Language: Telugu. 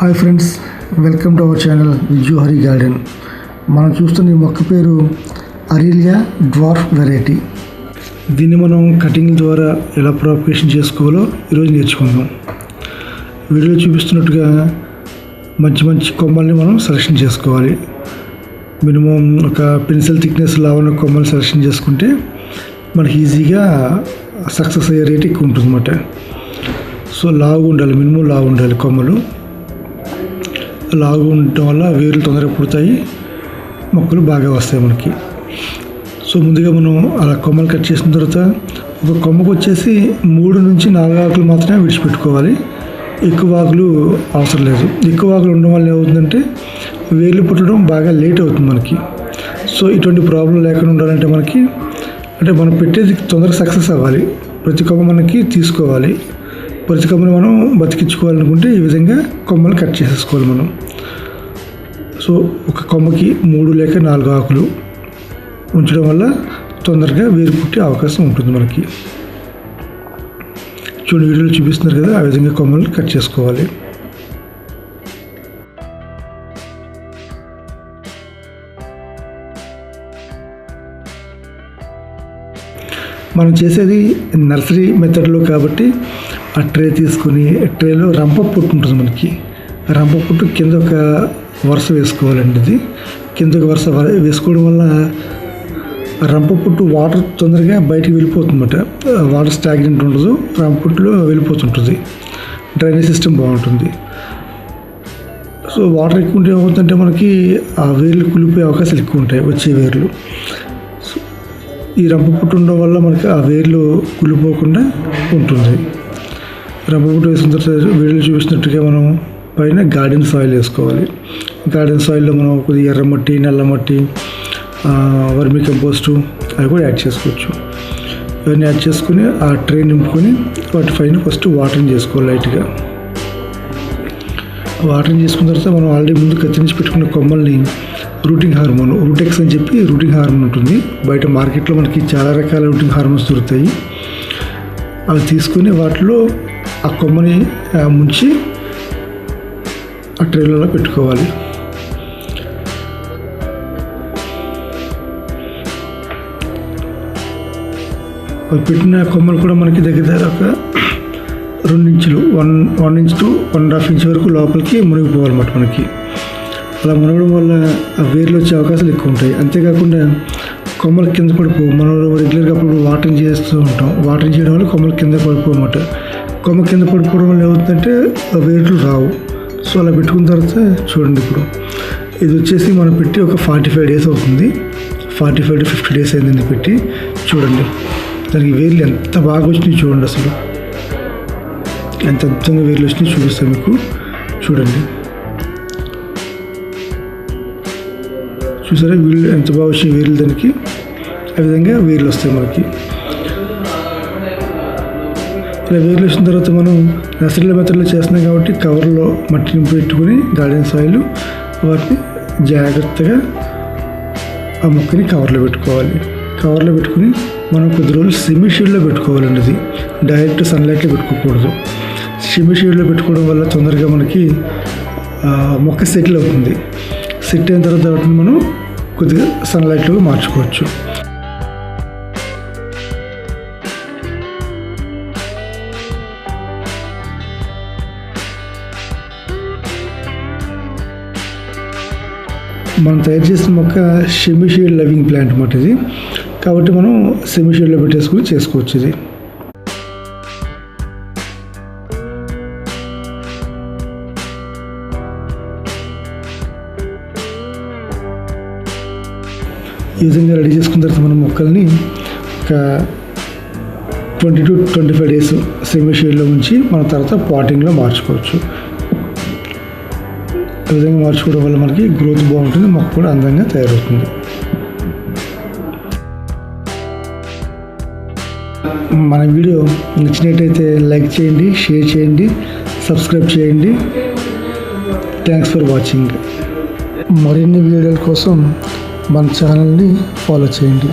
Hi friends welcome to our channel Juhari garden. మనం చూస్తున్న ఈ మొక్క పేరు అరీలియా డ్వార్ఫ్ వెరైటీ. దీన్ని మనం కటింగ్ ద్వారా ఎలా ప్రాపగేషన్ చేసుకోవాలో ఈరోజు నేర్చుకుందాం. వీడియో చూపిస్తున్నట్టుగా మంచి మంచి కొమ్మల్ని మనం సెలెక్షన్ చేసుకోవాలి. మినిమం ఒక పెన్సిల్ థిక్నెస్ లావన్న కొమ్మలు సెలెక్షన్ చేసుకుంటే మనకి ఈజీగా సక్సెస్ అయ్యే రేట్ ఎక్కువ ఉంటుంది అన్నమాట సో లావు ఉండాలి మినిమం లావు ఉండాలి కొమ్మలు. లావు ఉండటం వల్ల వేర్లు తొందరగా పుడతాయి మొక్కలు బాగా వస్తాయి మనకి. సో ముందుగా మనం అలా కొమ్మలు కట్ చేసిన తర్వాత ఒక కొమ్మకు వచ్చేసి మూడు నుంచి నాలుగు ఆకులు మాత్రమే విడిచిపెట్టుకోవాలి. ఎక్కువ ఆకులు అవసరం లేదు. ఎక్కువ ఆకులు ఉండడం వల్ల ఏమవుతుందంటే వేర్లు పుట్టడం బాగా లేట్ అవుతుంది మనకి. సో ఇటువంటి ప్రాబ్లం లేకుండా ఉండాలంటే మనకి అంటే మనం పెట్టేది తొందరగా సక్సెస్ అవ్వాలి. ప్రతి కొమ్మ మనకి తీసుకోవాలి. ప్రతి కొమ్మని మనం బతికించుకోవాలనుకుంటే ఈ విధంగా కొమ్మలు కట్ చేసేసుకోవాలి మనం. సో ఒక కొమ్మకి మూడు లేక నాలుగు ఆకులు ఉంచడం వల్ల తొందరగా వేరు పుట్టే అవకాశం ఉంటుంది మనకి. చూడండి వీడియోలో చూపిస్తున్నారు కదా ఆ విధంగా కొమ్మలు కట్ చేసుకోవాలి. మనం చేసేది నర్సరీ మెథడ్లో కాబట్టి ఆ ట్రే తీసుకొని ట్రేలో రంప పుట్టు ఉంటుంది మనకి. రంప పుట్టు కింద ఒక వరుస వేసుకోవాలండి ఇది. కింద ఒక వరుస వేసుకోవడం వల్ల రంప పుట్టు వాటర్ తొందరగా బయటికి వెళ్ళిపోతుందన్నమాట. వాటర్ స్టాగ్నెంట్ ఉండదు రంప పుట్టులో వెళ్ళిపోతుంటుంది. డ్రైనేజ్ సిస్టమ్ బాగుంటుంది. సో వాటర్ ఎక్కువ ఉంటే ఏమవుతుందంటే మనకి ఆ వేర్లు కులిపోయే అవకాశాలు ఎక్కువ ఉంటాయి వచ్చే వేర్లు. ఈ రంప పుట్టు ఉండడం వల్ల మనకి ఆ వేర్లు కులిపోకుండా ఉంటుంది. రంప వేసిన తర్వాత వీడియోలు చూపిస్తున్నట్టుగా మనం పైన గార్డెన్ సాయిల్ వేసుకోవాలి. గార్డెన్ సాయిల్లో మనం కొద్దిగా ఎర్రమట్టి నల్లమట్టి వర్మి కంపోస్టు అవి కూడా యాడ్ చేసుకోవచ్చు. ఇవన్నీ యాడ్ చేసుకుని ఆ ట్రే నింపుకొని వాటి పైన ఫస్ట్ వాటరింగ్ చేసుకోవాలి లైట్గా. వాటరింగ్ చేసుకున్న తర్వాత మనం ఆల్రెడీ ముందు కత్తిరించి పెట్టుకున్న కొమ్మల్ని రూటింగ్ హార్మోన్ రూటెక్స్ అని చెప్పి రూటింగ్ హార్మోన్ ఉంటుంది. బయట మార్కెట్లో మనకి చాలా రకాల రూటింగ్ హార్మోన్స్ దొరుకుతాయి. అవి తీసుకుని వాటిలో ఆ కొమ్మని ముంచి ఆ ట్రేలలో పెట్టుకోవాలి. అవి పెట్టిన కొమ్మలు కూడా మనకి దగ్గర దగ్గర ఒక రెండు ఇంచులు one one inch to one and half inch వరకు లోపలికి మునిగిపోవాలన్నమాట మనకి. అలా మునగడం వల్ల ఆ వేర్లు వచ్చే అవకాశాలు ఎక్కువ ఉంటాయి. అంతేకాకుండా కొమ్మలు కింద పడిపోవు మనం రెగ్యులర్గా అప్పుడు వాటరింగ్ చేస్తూ ఉంటాం. వాటరింగ్ చేయడం వల్ల కొమ్మలు కింద పడిపోమాట. కొమ్మ కింద పడిపోవడం వల్ల ఏమవుతుందంటే ఆ వేర్లు రావు. సో అలా పెట్టుకున్న తర్వాత చూడండి ఇప్పుడు. ఇది వచ్చేసి మనం పెట్టి ఒక ఫార్టీ ఫైవ్ డేస్ అవుతుంది. Forty five to fifty days అయిందని పెట్టి. చూడండి. దానికి వేర్లు ఎంత బాగా వచ్చినాయి చూడండి అసలు. ఎంత అద్భుతంగా వేర్లు వచ్చినాయి చూపిస్తాను మీకు. చూడండి. చూసారా? వీళ్ళు ఎంత బాగా వచ్చినాయి వేర్లు దానికి? ఆ విధంగా వేర్లు వస్తాయి మనకి. ఇలా వేర్లు వచ్చిన తర్వాత మనం నర్సరీల మెథడ్లో చేస్తున్నాం కాబట్టి కవర్లో మట్టి నింపి పెట్టుకుని గార్డెన్ సాయిల్ వాటిని జాగ్రత్తగా ఆ మొక్కని కవర్లో పెట్టుకోవాలి. కవర్లో పెట్టుకుని మనం కొద్ది రోజులు సెమీ షేడ్లో పెట్టుకోవాలండి అది. డైరెక్ట్ సన్లైట్లో పెట్టుకోకూడదు. సెమీ షేడ్లో పెట్టుకోవడం వల్ల తొందరగా మనకి మొక్క సెటిల్ అవుతుంది. సెట్ అయిన తర్వాత వాటిని మనం కొద్దిగా సన్లైట్లోకి మార్చుకోవచ్చు. మనం తయారు చేసిన మొక్క సెమీ షేడ్ లవింగ్ ప్లాంట్ అన్నమాట ఇది. కాబట్టి మనం సెమీ షేడ్లో పెట్టేసుకుని చేసుకోవచ్చు ఇది. ఈ విధంగా రెడీ చేసుకున్న తర్వాత మనం మొక్కల్ని ఒక twenty to twenty five days semi షేడ్లో ఉంచి మన తర్వాత పాటింగ్లో మార్చుకోవచ్చు. ఈ విధంగా మార్చుకోవడం వల్ల మనకి గ్రోత్ బాగుంటుంది మొక్క కూడా అందంగా తయారవుతుంది. మన వీడియో నచ్చినట్టయితే లైక్ చేయండి షేర్ చేయండి సబ్స్క్రైబ్ చేయండి. థ్యాంక్స్ ఫర్ వాచింగ్ మరిన్ని వీడియోల కోసం మన ఛానల్ని ఫాలో చేయండి.